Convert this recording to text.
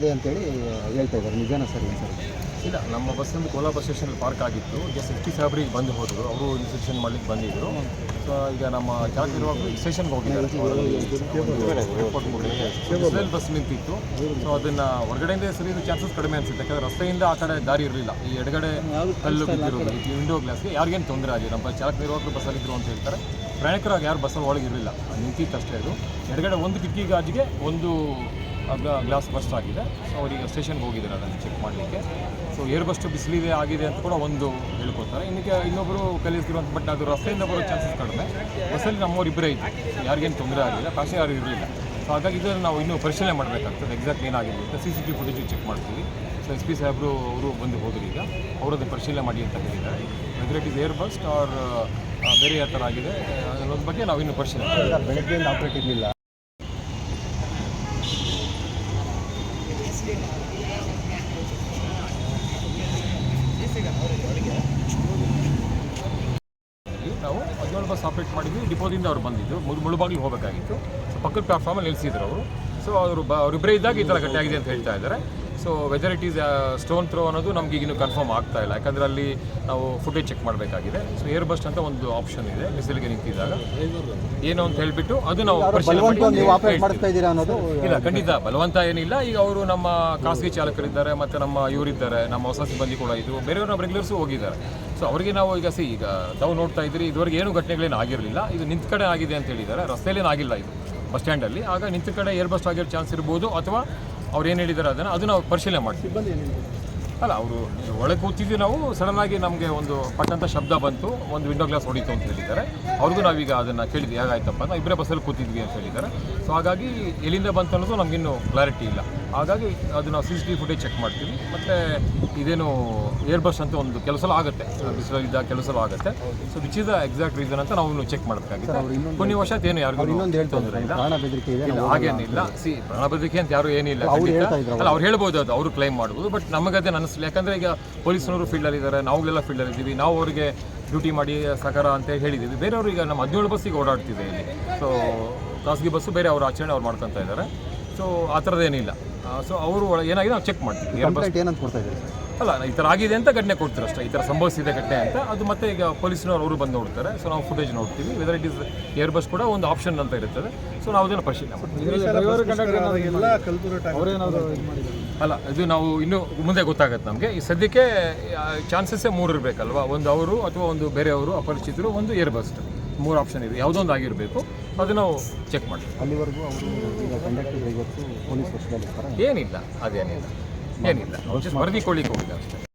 ಇದೆ ಅಂತೇಳಿ ಹೇಳ್ತಾ ಇದ್ದಾರೆ. ನಿಜಾನ ಸರ್ ಏನು ಸರ್? ಇಲ್ಲ ನಮ್ಮ ಬಸ್ ಒಂದು ಬಸ್ ಸ್ಟೇಷನಲ್ಲಿ ಪಾರ್ಕ್ ಆಗಿತ್ತು. ಜಸ್ಟ್ ಎಸ್ ಟಿ ಸಾಹೇಬ್ರಿಗೆ ಬಂದು ಹೋದರು. ಅವರು ಇನ್ಸ್ಪೆಕ್ಷನ್ ಮಾಡ್ಲಿಕ್ಕೆ ಬಂದಿದ್ದರು ಸೊ ಈಗ ನಮ್ಮ ಚಾಲಕರಿರುವಾಗ ಸ್ಟೇಷನ್ಗೆ ಹೋಗಿದ್ದಾರೆ. ಬಸ್ ನಿಂತಿತ್ತು. ಸೊ ಅದನ್ನು ಹೊರಗಡೆಯಿಂದ ಸರಿಯೋದು ಚಾನ್ಸಸ್ ಕಡಿಮೆ ಅನಿಸುತ್ತೆ. ಯಾಕಂದರೆ ರಸ್ತೆಯಿಂದ ಆ ಕಡೆ ದಾರಿ ಇರಲಿಲ್ಲ. ಈ ಎಡಗಡೆ ಕಲ್ಲು ಬಿದ್ದಿರೋದು. ಈ ವಿಂಡೋ ಗ್ಲಾಸ್ಗೆ ಯಾರಿಗೇನು ತೊಂದರೆ ಆಗಿದೆ ನಮ್ಮ ಚಾಲಕ ಇರುವಾಗಲೂ ಬಸ್ಸಲ್ಲಿದ್ದರು ಅಂತ ಹೇಳ್ತಾರೆ. ಪ್ರಯಾಣಿಕರಾಗಿ ಯಾರು ಬಸ್ಸಲ್ಲಿ ಒಳಗೆ ಇರಲಿಲ್ಲ. ನಿಂತಿತ್ತು ಅಷ್ಟೇ ಅದು. ಎಡಗಡೆ ಒಂದು ಕಿಟಕಿ ಗಾಜಿಗೆ ಒಂದು ಗ್ಲಾಸ್ ಬಸ್ಟ್ ಆಗಿದೆ. ಸೊ ಅವರಿಗೆ ಸ್ಟೇಷನ್ಗೆ ಹೋಗಿದ್ದಾರೆ ಅದನ್ನು ಚೆಕ್ ಮಾಡಲಿಕ್ಕೆ. ಸೊ ಏರ್ ಬಸ್ಟ್ ಬಿಸಿಲಿದೆ, ಆಗಿದೆ ಅಂತ ಕೂಡ ಒಂದು ಹೇಳ್ಕೊತಾರೆ ಇನ್ನಕ್ಕೆ ಇನ್ನೊಬ್ಬರು ಕಲಿಸ್ತಿರೋ ಅಂತ ಬಟ್ ಅದು ರಸ್ತೆಯಿಂದ ಬರೋ ಚಾನ್ಸಸ್ ಕಡಿಮೆ. ಬಸ್ಸಲ್ಲಿ ನಮ್ಮವ್ರು ಇಬ್ಬರೇ ಇತ್ತು ಯಾರಿಗೇನು ತೊಂದರೆ ಆಗಿಲ್ಲ ಕಾಶಿ ಯಾರು ಇರಲಿಲ್ಲ. ಸೊ ಹಾಗಾಗಿ ಇದನ್ನು ನಾವು ಇನ್ನೂ ಪರಿಶೀಲನೆ ಮಾಡಬೇಕಾಗ್ತದೆ. ಎಕ್ಸಾಕ್ಟ್ ಏನಾಗಿದೆ ಅಂತ C C T footage check ಮಾಡ್ತೀವಿ. ಸೊ ಎಸ್ ಪಿ ಸಾಹೇಬರು ಅವರು ಬಂದು ಹೋದ್ರು ಈಗ. ಅವರದ್ದು ಪರಿಶೀಲನೆ ಮಾಡಿ ಅಂತ ಹೇಳಿದ್ದಾರೆ. Whether it is air burst or ಬೇರೆ ಯಾವ ಥರ ಆಗಿದೆ ಅನ್ನೋದ್ರ ಬಗ್ಗೆ ನಾವು ಇನ್ನೂ ಪರಿಶೀಲನೆ. ಬೆಳಗ್ಗೆಯಿಂದ ಆಪ್ರೇಟ್ ಇರಲಿಲ್ಲ ನಾವು ಹದಿನೇಳು ಬಸ್ ಆಪ್ರೇಟ್ ಮಾಡಿದ್ವಿ. ಡಿಪೋದಿಂದ ಅವ್ರು ಬಂದಿದ್ದು ಮುಳು ಮುಳುಬಾಗಿಲು ಹೋಗಬೇಕಾಗಿತ್ತು. ಸೊ ಪಕ್ಕದ ಪ್ಲಾಟ್ಫಾರ್ಮಲ್ಲಿ ನಿಲ್ಲಿಸಿದ್ರು ಅವರು. ಸೊ ಅವರು ಬ ಅವರಿಬ್ಬರೇ ಇದ್ದಾಗ ಈ ಥರ ಗಟ್ಟಿಯಾಗಿದೆ ಅಂತ ಹೇಳ್ತಾ ಇದ್ದಾರೆ. So whether it is stone throw ಅನ್ನೋದು ನಮ್ಗೆ ಈಗಿನ ಕನ್ಫರ್ಮ್ ಆಗ್ತಾ ಇಲ್ಲ. ಯಾಕಂದ್ರೆ ಅಲ್ಲಿ ನಾವು ಫುಟೇಜ್ ಚೆಕ್ ಮಾಡಬೇಕಾಗಿದೆ. ಸೊ ಏರ್ ಬಸ್ಟ್ ಅಂತ ಒಂದು ಆಪ್ಷನ್ ಇದೆ ಬಿಸಿಲಿಗೆ ನಿಂತಿದ್ದಾಗ. ಏನು ಅಂತ ಹೇಳ್ಬಿಟ್ಟು ಅದು ನಾವು ಇಲ್ಲ ಖಂಡಿತ. ಬಲವಂತ ಏನಿಲ್ಲ. ಈಗ ಅವರು ನಮ್ಮ ಖಾಸಗಿ ಚಾಲಕರಿದ್ದಾರೆ ಮತ್ತೆ ನಮ್ಮ ಇವರಿದ್ದಾರೆ ನಮ್ಮ ಹೊಸ ಸಿಬ್ಬಂದಿ ಕೂಡ ಇದ್ರು. ಬೇರೆಯವರು ನಮ್ಮ ರೆಗ್ಯುಲರ್ಸು ಹೋಗಿದ್ದಾರೆ. ಸೊ ಅವರಿಗೆ ನಾವು ಈಗ ಸಿ ಈಗ ತಾವು ನೋಡ್ತಾ ಇದ್ರಿ ಇದುವರೆಗೆ ಏನು ಘಟನೆಗಳೇನು ಆಗಿರಲಿಲ್ಲ. ಇದು ನಿಂತ ಕಡೆ ಆಗಿದೆ ಅಂತ ಹೇಳಿದ್ದಾರೆ. ರಸ್ತೆಯಲ್ಲೇನು ಆಗಿಲ್ಲ ಇದು. ಬಸ್ ಸ್ಟ್ಯಾಂಡಲ್ಲಿ ಆಗ ನಿಂತ ಕಡೆ ಏರ್ ಬಸ್ಟ್ ಆಗಿರೋ ಚಾನ್ಸ್ ಇರ್ಬೋದು ಅಥವಾ ಅವ್ರು ಏನು ಹೇಳಿದ್ದಾರೆ ಅದನ್ನು ಅದು ನಾವು ಪರಿಶೀಲನೆ ಮಾಡ್ತೀವಿ. ಅಲ್ಲ ಅವರು ಒಳಗೆ ಕೂತಿದ್ವಿ ನಾವು ಸಡನ್ ಆಗಿ ನಮಗೆ ಒಂದು ಪಟ್ಟಂತ ಶಬ್ದ ಬಂತು ಒಂದು ವಿಂಡೋ ಗ್ಲಾಸ್ ಹೊಡಿತು ಅಂತ ಹೇಳಿದ್ದಾರೆ. ಅವ್ರಿಗೂ ನಾವೀಗ ಅದನ್ನು ಕೇಳಿದ್ವಿ ಹೇಗಾಯ್ತಪ್ಪ? ನಾವು ಇಬ್ಬರೇ ಬಸ್ಸಲ್ಲಿ ಕೂತಿದ್ವಿ ಅಂತ ಹೇಳಿದ್ದಾರೆ. ಸೊ ಹಾಗಾಗಿ ಎಲ್ಲಿಂದ ಬಂತು ಅನ್ನೋದು ನಮಗಿನ್ನೂ ಕ್ಲಾರಿಟಿ ಇಲ್ಲ. ಹಾಗಾಗಿ ಅದು ನಾವು C C T footage check ಮಾಡ್ತೀವಿ. ಮತ್ತು ಇದೇನು ಏರ್ ಬಸ್ ಅಂತ ಒಂದು ಕೆಲಸ ಆಗುತ್ತೆ. ಬಿಸಿಲಾಗಿದ್ದ ಕೆಲಸ ಆಗುತ್ತೆ. So which is the exact reason ಅಂತ ನಾವು ಚೆಕ್ ಮಾಡಬೇಕಾಗಿದೆ ಕೊನೆ ವರ್ಷ ಏನು ಯಾರಿಗೂ ಇನ್ನೊಂದು ಇಲ್ಲ. ಹಾಗೇನಿಲ್ಲ. ಸಿ ಪ್ರಾಣ ಬೆದರಿಕೆ ಅಂತ ಯಾರು ಏನಿಲ್ಲ ಅಲ್ಲ ಅವ್ರು. ಹೇಳ್ಬೋದು ಅದು ಅವರು ಕ್ಲೈಮ್ ಮಾಡ್ಬೋದು ಬಟ್ ನಮಗದೇ ಅನಿಸ್ಲಿಲ್ಲ ಯಾಕಂದರೆ ಈಗ ಪೊಲೀಸ್ನವರು ಫೀಲ್ಡಲ್ಲಿ ಇದ್ದಾರೆ ನಾವುಗಳೆಲ್ಲ ಫೀಲ್ಡಲ್ಲಿ ಇದ್ದೀವಿ. ನಾವು ಅವರಿಗೆ ಡ್ಯೂಟಿ ಮಾಡಿ ಸಕಾರ ಅಂತ ಹೇಳಿದ್ದೀವಿ. ಬೇರೆಯವರು ಈಗ ನಮ್ಮ ಹದಿನೇಳು ಬಸ್ಸಿಗೆ ಓಡಾಡ್ತಿದೆ ಇಲ್ಲಿ. ಸೊ ಖಾಸಗಿ ಬಸ್ಸು ಬೇರೆ ಅವ್ರ ಆಚರಣೆ ಅವ್ರು ಮಾಡ್ಕೊತಾ ಇದ್ದಾರೆ ಸೊ ಆ ಥರದ್ದೇನಿಲ್ಲ ಸೊ ಅವರು ಏನಾಗಿದೆ ನಾವು ಚೆಕ್ ಮಾಡ್ತೀವಿ. ಏನಂತ ಕೊಡ್ತಾ ಇದ್ದೀರಿ ಅಲ್ಲ ಈ ಥರ ಆಗಿದೆ ಅಂತ ಘಟನೆ ಕೊಡ್ತಾರೆ ಅಷ್ಟೇ. ಈ ಥರ ಸಂಭವಿಸಿದೆ ಘಟನೆ ಅಂತ. ಅದು ಮತ್ತೆ ಈಗ ಪೊಲೀಸ್ನವರು ಅವರು ಬಂದು ನೋಡ್ತಾರೆ. ಸೊ ನಾವು ಫುಟೇಜ್ ನೋಡ್ತೀವಿ. Whether it is air bus ಕೂಡ ಒಂದು ಆಪ್ಷನ್ ಅಂತ ಇರುತ್ತದೆ ಸೊ ನಾವು ಅದನ್ನು ಪರಿಶೀಲನೆ ಮಾಡ್ತೀವಿ. ಅಲ್ಲ ಇದು ನಾವು ಇನ್ನೂ ಮುಂದೆ ಗೊತ್ತಾಗುತ್ತೆ ನಮಗೆ. ಈ ಸದ್ಯಕ್ಕೆ ಚಾನ್ಸಸ್ಸೇ ಮೂರು ಇರಬೇಕಲ್ವಾ? ಒಂದು ಅವರು ಅಥವಾ ಒಂದು ಬೇರೆಯವರು ಅಪರಿಚಿತರು ಒಂದು ಏರ್ ಬಸ್ ಮೂರು ಆಪ್ಷನ್ ಇದೆ. ಯಾವುದೊಂದು ಆಗಿರಬೇಕು. ಅದು ನಾವು ಚೆಕ್ ಮಾಡ್ತೀವಿ. ಅಲ್ಲಿವರೆಗೂ ಅವರು ಈಗ ಕಂಡಕ್ಟರ್ ಡ್ರೈವರ್ಸು ಪೊಲೀಸ್ ವರ್ಷದಲ್ಲಿ ಇರ್ತಾರೆ? ಏನಿಲ್ಲ ಅದೇನಿಲ್ಲ. ಏನಿಲ್ಲ ವರದಿ ಕೊಡ್ಲಿಕ್ಕೆ ಹೋಗಿಲ್ಲ ಅಷ್ಟೇ.